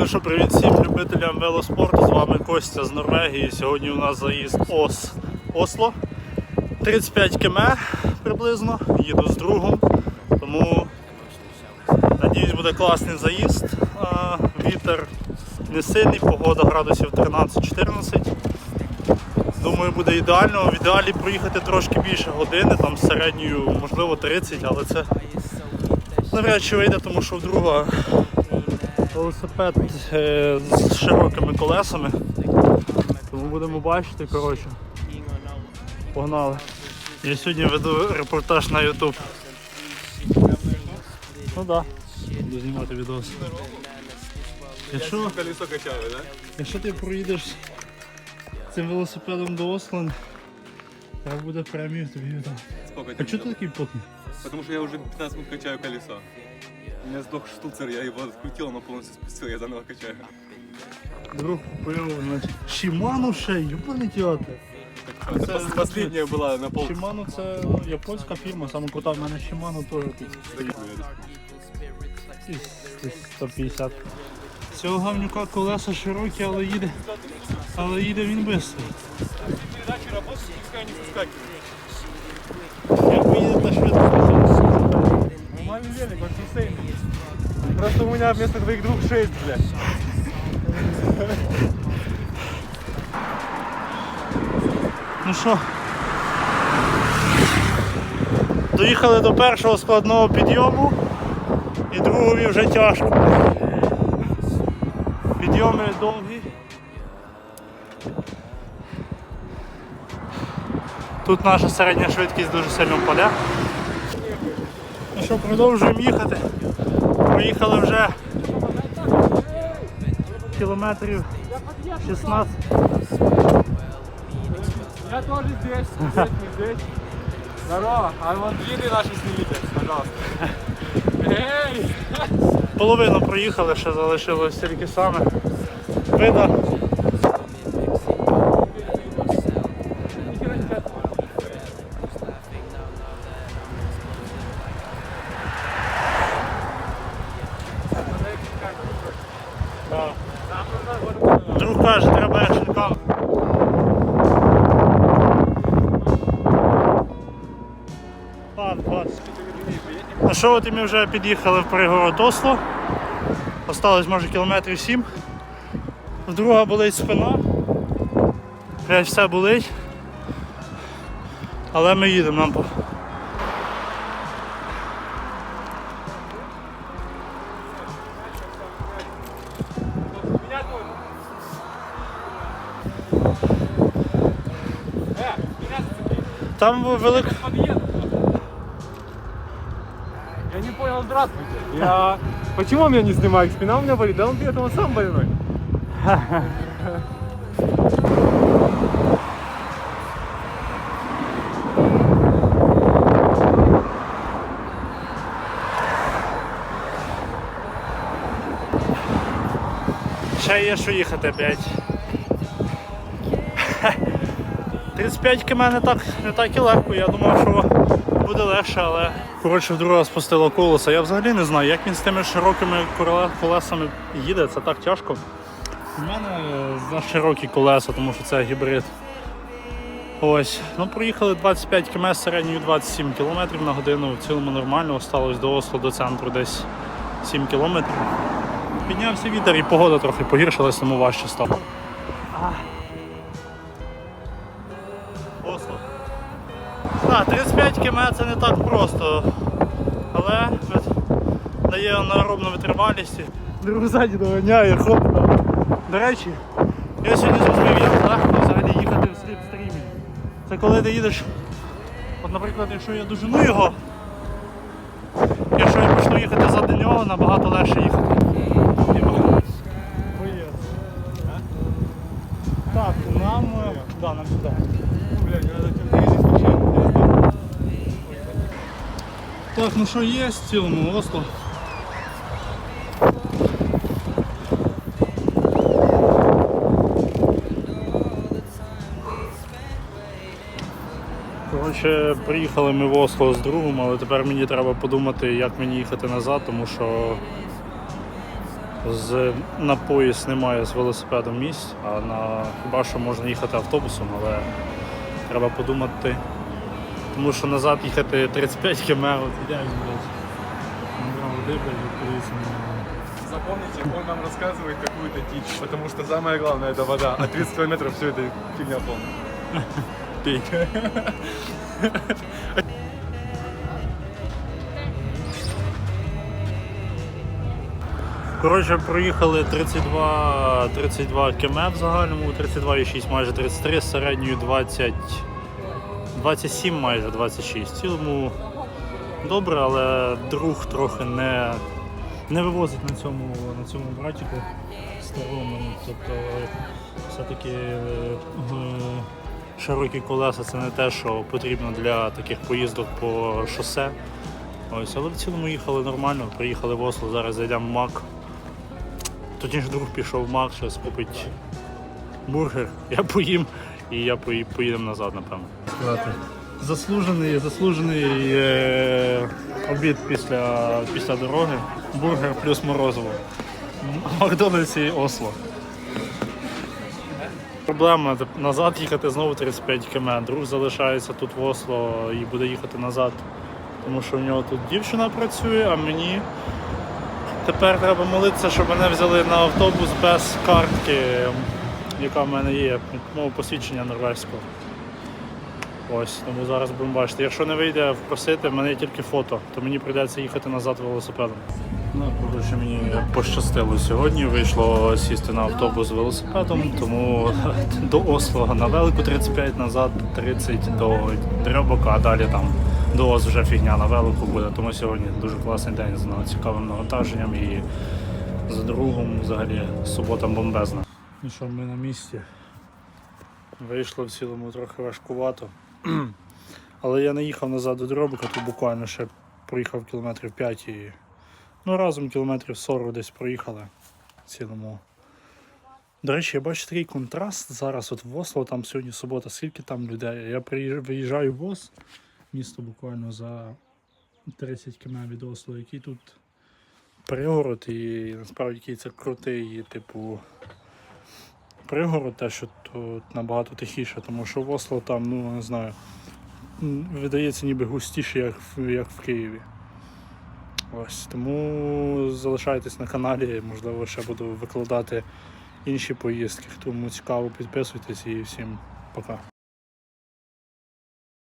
Ну що, привіт всім любителям велоспорту. З вами Костя з Норвегії. Сьогодні у нас заїзд Ос Осло. 35 км приблизно. Їду з другом. Тому надіюсь буде класний заїзд. Вітер не сильний, погода градусів 13-14. Думаю, буде ідеально. В ідеалі проїхати трошки більше години, там середньою, можливо, 30, але це навряд чи вийде, тому що в друга велосипед е, з широкими колесами. Тому будемо бачити, коротше. Погнали. Я сьогодні веду репортаж на YouTube. Ну так, да. буду знімати відос. Якщо, якщо ти проїдеш цим велосипедом до Ослан, треба буде премію тобі віддам. А чого ти такий потний? Потому что я уже 15 минут качаю колесо. У меня сдох штуцер, я его открутил, оно полностью спустил, я заново качаю. Друг купив, значить, Shimano ще, юбаний театр. Это Это- пос- последняя была на пол. Shimano це ну, японська фірма, саме крута, в мене Shimano теж тут стоїть. Десь- десь 150. Цього гавнюка колеса широкі, але їде. Але їде він швидко. Передачи работают, пускай не Як Нормальный велик, он. Просто у меня вместо двоих двух шесть, блядь. Ну що? Доїхали до першого складного підйому і другові вже тяжко. Підйоми довгі. Тут наша середня швидкість дуже сильно впаде. Ну що, продовжуємо їхати. Проїхали вже кілометрів 16. Я тоже здесь, здесь, не здесь. Здорово, а вон виды наши снимите, пожалуйста. Эй! Половину проїхали, ще залишилось тільки саме. Вида. Друг каже, треба ладно. Ну що, от і ми вже під'їхали в пригород Осло. Осталось може кілометрів сім. Друга болить спина. Все болить. Але ми їдемо нам Там велик. Подъеду. Я не понял, здравствуйте. Я... Почему меня не снимают? Спина у меня болит, да он этом он сам больной. Ще є що їхати, блять. 35 км не так, не так і легко. Я думав, що буде легше, але коротше вдруге спустило колеса. Я взагалі не знаю, як він з тими широкими колесами їде, це так тяжко. У мене за широкі колеса, тому що це гібрид. Ось, ну проїхали 25 км середньою 27 км на годину. В цілому нормально, осталось до Осло, до центру десь 7 км. Піднявся вітер і погода трохи погіршилась, тому важче стало. Так, 35 км це не так просто, але дає анаеробну витривалість. Друг ззаді доганяє, хоп. До речі, я сьогодні зрозумів, як легко взагалі їхати в сліпстрімі. Це коли ти їдеш, от, наприклад, якщо я дожену його, якщо я почну їхати зади нього, набагато легше їхати. Так, нам. е, Да, нам сюди. Так, ну що є в цілому Осло. Коротше, приїхали ми в Осло з другом, але тепер мені треба подумати, як мені їхати назад, тому що з, на поїзд немає з велосипедом місць, а на хіба що можна їхати автобусом, але треба подумати. Тому що назад їхати 35 км, от ідеально, блядь. Набрав води, блядь, і подивіться на Запомните, он нам рассказывает какую-то дичь, потому что самое главное это вода, а 30 километров все это фигня полная. Пей. Коротше, проїхали 32, 32 км в загальному, 32,6, майже 33, з середньою 20, 27, майже 26. В цілому добре, але друг трохи не, не вивозить на цьому, на цьому братіку старому. Тобто все-таки е, широкі колеса це не те, що потрібно для таких поїздок по шосе. Ось, але в цілому їхали нормально, приїхали в Осло, зараз зайдемо в Мак. Тоді ж друг пішов в Мак, щось купить бургер, я поїм і я пої- поїдемо назад, напевно. Заслужений, заслужений е, обід після, після дороги. Бургер плюс морозиво. Макдональдс і Осло. Проблема назад їхати знову 35 км. Друг залишається тут в Осло і буде їхати назад. Тому що у нього тут дівчина працює, а мені тепер треба молитися, щоб мене взяли на автобус без картки, яка в мене є, мого посвідчення норвезького. Ось, тому зараз будемо бачити. Якщо не вийде впросити, в мене є тільки фото, то мені прийдеться їхати назад велосипедом. Ну, коротше, мені пощастило сьогодні. Вийшло сісти на автобус велосипедом, тому до Осло на велику 35, назад 30 до Дрьобока, а далі там до Оз вже фігня на велику буде. Тому сьогодні дуже класний день з цікавим навантаженням і з другом взагалі субота бомбезна. Ну що, ми на місці. Вийшло в цілому трохи важкувато. Але я не їхав назад до Дробика, то буквально ще проїхав кілометрів 5 і ну, разом кілометрів 40 десь проїхали в цілому. До речі, я бачу такий контраст зараз. От в Осло, там сьогодні субота, скільки там людей. Я виїжджаю в Оз, місто буквально за 30 км від Осло, який тут пригород, і насправді який це крутий, типу, пригород, те, що тут набагато тихіше, тому що в Осло там, ну не знаю, видається ніби густіше, як в, як в Києві. Ось, тому залишайтесь на каналі, можливо, ще буду викладати інші поїздки. Тому цікаво, підписуйтесь і всім пока.